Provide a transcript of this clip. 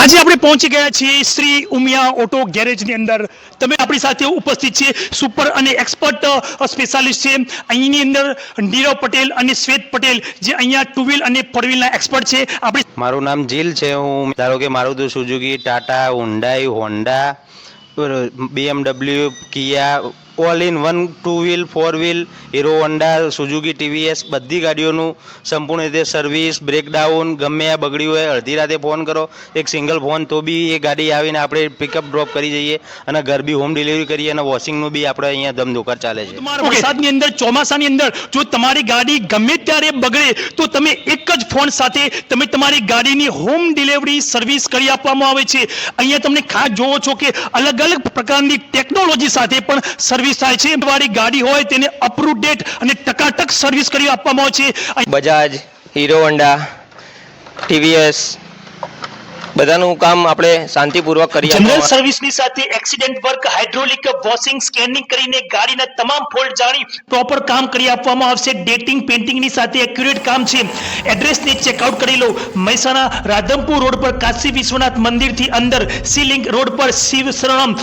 આજે આપણે પહોંચી ગયા છીએ શ્રી ઉમિયા ઓટો ગેરેજની અંદર. તમે આપણી સાથે ઉપસ્થિત છે સુપર અને એક્સપર્ટ સ્પેશિયાલિસ્ટ છે. અહીંની અંદર નીરવ પટેલ અને શ્વેત પટેલ, જે અહીંયા ટુ વ્હીલ અને ફોર વ્હીલના એક્સપર્ટ છે. આપણે મારું નામ જીલ છે. હું, ધારો કે Maruti Suzuki, Tata Hyundai Honda BMW, Kia all in one two wheel four wheel Hero Honda Suzuki TVS બધી ગાડીઓનું સંપૂર્ણ રીતે સર્વિસ બ્રેકડાઉન ગમે આ બગડ્યું હોય, અડધી રાતે ફોન કરો. એક સિંગલ ફોન તો બી એ ગાડી આવીને આપણે પિકઅપ ડ્રોપ કરી જઈએ અને ઘર બી હોમ ડિલિવરી કરીએ અને વોશિંગનું બી આપણે અહીંયા ધમધોકાર ચાલે છે. વરસાદની અંદર, ચોમાસાની અંદર, જો તમારી ગાડી ગમે ત્યારે બગડે, તો તમે એક જ ફોન સાથે તમે તમારી ગાડીની હોમ ડિલિવરી સર્વિસ કરી આપવામાં આવે છે. અહીંયા તમને ખાસ જોવો છો કે અલગ અલગ પ્રકારની ટેકનોલોજી સાથે પણ સર્વિસ થાય છે વાળી ગાડી હોય તેને અપ ટુ ડેટ અને ટકાટક સર્વિસ કરી આપવામાં આવે છે. બજાજ હીરો હોન્ડા ટીવીએસ બધાનું કામ આપણે શાંતિપૂર્વક કરી જનરલ સર્વિસની સાથે accident work hydraulic washing scanning કરીને ગાડીના તમામ ફોલ્ટ જાણી પ્રોપર કામ કરી આપવામાં આવશે. ડેટિંગ પેન્ટિંગની સાથે એક્યુરેટ કામ છે. એડ્રેસને ચેકઆઉટ કરી લો. મહેસાણા રાધમપુર રોડ પર કાશી વિશ્વનાથ મંદિરથી અંદર સીલિંગ રોડ પર શિવ શરણમ.